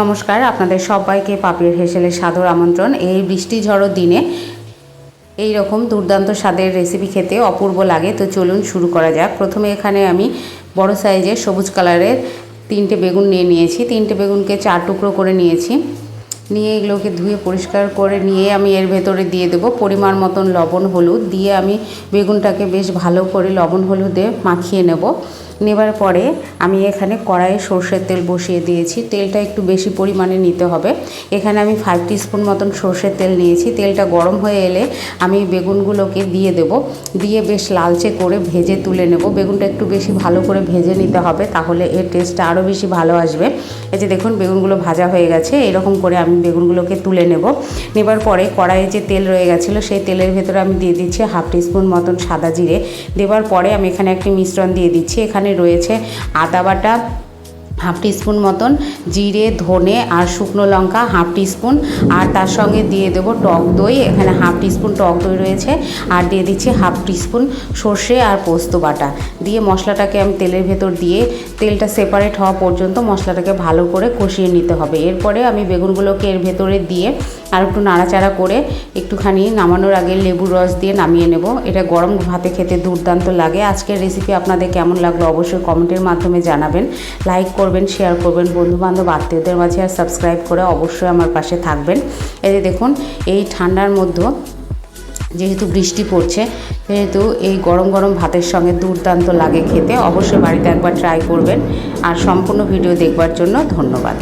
নমস্কার, আপনাদের সবাইকে পাপের হেসেলের সাদর আমন্ত্রণ। এই বৃষ্টি ঝড়ো দিনে এই রকম দুর্দান্ত স্বাদের রেসিপি খেতে অপূর্ব লাগে, তো চলুন শুরু করা যাক। প্রথমে এখানে আমি বড় সাইজের সবুজ কালারের তিনটে বেগুন নিয়ে নিয়েছি। তিনটে বেগুনকে চার টুকরো করে নিয়েছি। নিয়ে এগুলোকে ধুয়ে পরিষ্কার করে নিয়ে আমি এর ভেতরে দিয়ে দেবো পরিমাণ মতন লবণ, হলুদ। দিয়ে আমি বেগুনটাকে বেশ ভালো করে লবণ, হলুদে মাখিয়ে নেব। নেবার পরে আমি এখানে কড়াইয়ে সর্ষের তেল বসিয়ে দিয়েছি। তেলটা একটু বেশি পরিমাণে নিতে হবে। এখানে আমি ফাইভ টিস্পুন মতন সর্ষের তেল নিয়েছি। তেলটা গরম হয়ে এলে আমি বেগুনগুলোকে দিয়ে দেব। দিয়ে বেশ লালচে করে ভেজে তুলে নেব। বেগুনটা একটু বেশি ভালো করে ভেজে নিতে হবে, তাহলে এর টেস্টটা আরও বেশি ভালো আসবে। এই যে দেখুন, বেগুনগুলো ভাজা হয়ে গেছে। এরকম করে আমি বেগুনগুলোকে তুলে নেব। নেবার পরে কড়াইয়ে যে তেল রয়ে গেছিল, সেই তেলের ভেতরে আমি দিয়ে দিচ্ছি হাফ টিস্পুন মতন সাদা জিরে। দেবার পরে আমি এখানে একটি মিশ্রণ দিয়ে দিচ্ছি। এখানে রয়েছে আদা বাটা হাফ টিস্পুন মতন জিরে, ধনে আর শুকনো লঙ্কা হাফ টিস্পুন। আর তার সঙ্গে দিয়ে দেবো টক দই। এখানে হাফ টিস্পুন টক দই রয়েছে। আর দিয়ে দিচ্ছি হাফ টিস্পুন সর্ষে আর পোস্ত বাটা। দিয়ে মশলাটাকে আমি তেলের ভেতর দিয়ে, তেলটা সেপারেট হওয়া পর্যন্ত মশলাটাকে ভালো করে কষিয়ে নিতে হবে। এরপরে আমি বেগুনগুলোকে এর ভেতরে দিয়ে আর একটু নাড়াচাড়া করে একটুখানি নামানোর আগে লেবুর রস দিয়ে নামিয়ে নেব। এটা গরম ভাতে খেতে দুর্দান্ত লাগে। আজকের রেসিপি আপনাদের কেমন লাগল অবশ্যই কমেন্টের মাধ্যমে জানাবেন। লাইক করবেন শেয়ার করবেন, বন্ধুবান্ধব, আত্মীয়দের মাঝে আর সাবস্ক্রাইব করে অবশ্যই আমার পাশে থাকবেন। এতে দেখুন, এই ঠান্ডার মধ্যে যেহেতু বৃষ্টি পড়ছে, সেহেতু এই গরম গরম ভাতের সঙ্গে দুর্দান্ত লাগে খেতে। অবশ্যই বাড়িতে একবার ট্রাই করবেন। আর সম্পূর্ণ ভিডিও দেখবার জন্য ধন্যবাদ।